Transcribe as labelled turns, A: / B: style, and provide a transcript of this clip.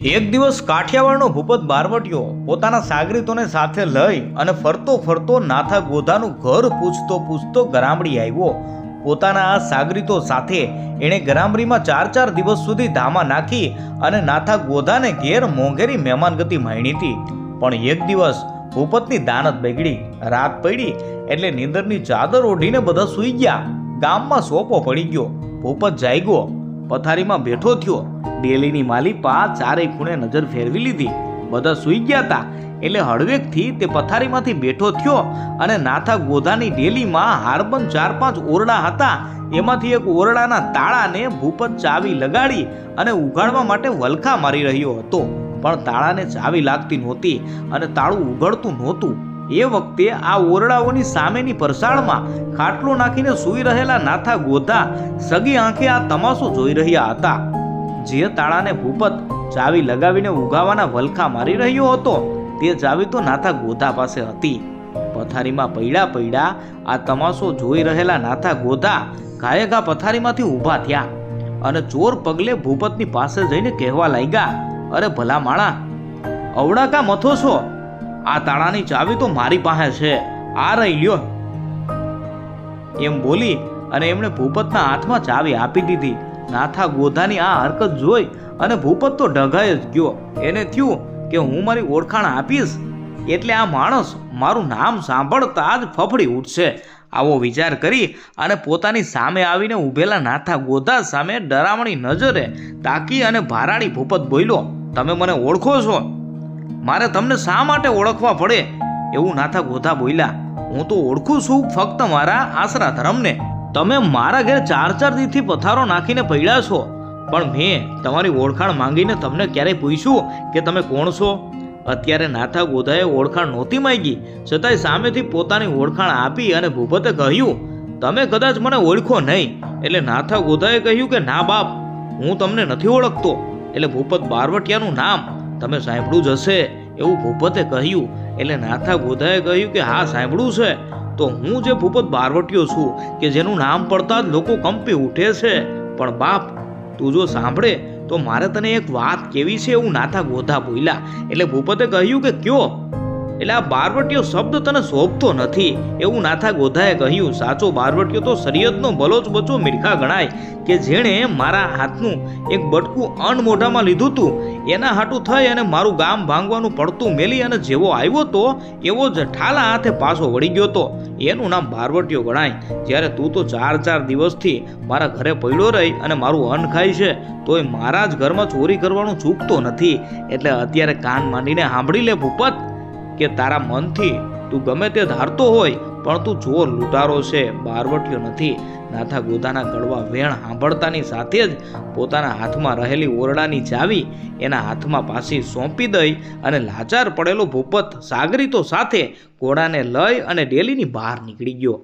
A: એક દિવસ કાઠિયાવાડનો ભૂપત બારવટીયો પોતાના સાગરીતોને સાથે લઈ અને ફરતો ફરતો નાથા ગોધાનું ઘર પૂછતો પૂછતો ગરામડી આવ્યો. પોતાના આ સાગરીતો સાથે એણે ગરામડીમાં ચાર ચાર દિવસ સુધી ધામા નાખી અને નાથા ગોધાને ઘેર મોંઘેરી મહેમાનગતિ માંડી હતી. પણ એક દિવસ ભૂપતની દાનત બગડી, રાત પડી એટલે નીંદરની ચાદર ઓઢીને બધા સૂઈ ગયા. ગામમાં સોપો પડી ગયો. ભૂપત જાગ્યો. પથારીમાં બેઠો થયો. ડેલીની માલિપા ચારે ખૂણે નજર ફેરવી લીધી. બધા સૂઈ ગયા હતા એટલે હળવેકથી તે પથારીમાંથી બેઠો થયો અને નાથા ગોધાની ડેલીમાં હાર્બન ચાર પાંચ ઓરડા હતા. એમાંથી એક ઓરડાના તાળાને ભૂપત ચાવી લગાડી અને ઉઘાડવા માટે વલખા મારી રહ્યો હતો. પણ તાળાને ચાવી લાગતી નહોતી અને તાળું ઉઘડતું નહોતું. એ વખતે આ ઓરડાઓની સામેની પરસાળમાં ખાટલો નાખીને સૂઈ રહેલા નાથા ગોધા સગી આંખે આ તમાશો જોઈ રહ્યા હતા. જે તાળાને ભૂપત ચાવી લગાવીને ઉગાવાના વલખા મારી રહ્યો હતો, તે ચાવી તો નાથા ગોધા પાસે હતી. પથારીમાં પૈડા પૈડા આ તમાશો જોઈ રહેલા નાથા ગોધા ઘાયેઘા પથારીમાંથી ઊભા થયા અને ચોર પગલે ભૂપતની પાસે જઈને કહેવા લાગ્યા, અરે ભલા માણા અવડા કા મથો છો? આ તાળાની ચાવી તો મારી પાસે છે, આ રહી લ્યો. એમ બોલી અને એમણે ભૂપતના હાથમાં ચાવી આપી દીધી નાથા ગોધાની આ હરકત જોઈ અને ભૂપત તો ઢગાઈ જ ગયો. એને થયું કે હું મારી ઓળખાણ આપીશ. એટલે આ માણસ મારું નામ સાંભળતા જ ફફડી ઉઠશે. આવો વિચાર કરી અને પોતાની સામે આવીને ઊભેલા નાથા ગોધા સામે ડરામણી નજરે તાકી અને ભારાણી ભૂપત બોલ્યો, તમે મને ઓળખો છો? મારે તમને શા માટે ઓળખવા પડે? એવું નાથા ગોધા બોલ્યા, હું તો ઓળખું છું ફક્ત મારા આશરા ધર્મને. તમે મારા ઘરે ચાર ચાર દીથી પથારો નાખીને પડ્યા છો. પણ મેં તમારી ઓળખાણ માંગીને તમને ક્યારેય પૂછ્યું કે તમે કોણ છો? અત્યારે નાથા ગોધાએ ઓળખાણ નહોતી માંગી. છતાંય સામેથી પોતાની ઓળખાણ આપી અને ભૂપતે કહ્યું, તમે કદાચ મને ઓળખો નહીં. એટલે નાથા ગોધાએ કહ્યું કે, ના બાપ, હું તમને નથી ઓળખતો. એટલે ભૂપત બારવટિયાનું નામ તમે સાંભળ્યું જ હશે, એવું ભૂપતે કહ્યું. એટલે નાથા ગોધાએ કહ્યું કે, હા, સાંભળ્યું છે. તો હું જે ભૂપત બારવટીયો છું, કે જેનું નામ પડતા જ લોકો કંપી ઉઠે છે, પણ બાપ, તું જો સાંભળે, તો મારે તને એક વાત કેવી છે એવું નાથા ગોધા બોલ્યા. એટલે ભૂપતે કહ્યું કે કયો? એટલે આ બારવટીયો શબ્દ તને શોભતો નથી, એવું નાથા ગોધાએ કહ્યું. સાચો બારવટીયો તો શરીયતનો બલોચ બચો મીરખા ગણાય, કે જેણે મારા હાથનું એક બટકું અન્ન મોઢામાં લીધું હતું એના હાટું થઈ અને મારું ગામ ભાંગવાનું પડતું મેલી અને જેવો આવ્યો તો, એવો જ ઠાલા હાથે પાછો વળી ગયો તો. એનું નામ બારવટીયો ગણાય. જ્યારે તું તો ચાર ચાર દિવસથી મારા ઘરે પડ્યો રહી અને મારું અન્ન ખાય છે, તોય મારા જ ઘરમાં ચોરી કરવાનું ચૂકતો નથી. એટલે અત્યારે કાન માંડીને સાંભળી લે ભૂપત, કે તારા મનથી તું ગમે તે ધારતો હોય પણ તું જો લૂંટારો છે બારવટ્યો નથી. નાથા ગોદાના ગળવા વેણ સાંભળતાની સાથે જ પોતાના હાથમાં રહેલી ઓરડાની ચાવી એના હાથમાં પાછી સોંપી દઈ અને લાચાર પડેલો ભૂપત સાગરીતો સાથે ઘોડાને લઈ અને ડેલીની બહાર નીકળી ગયો.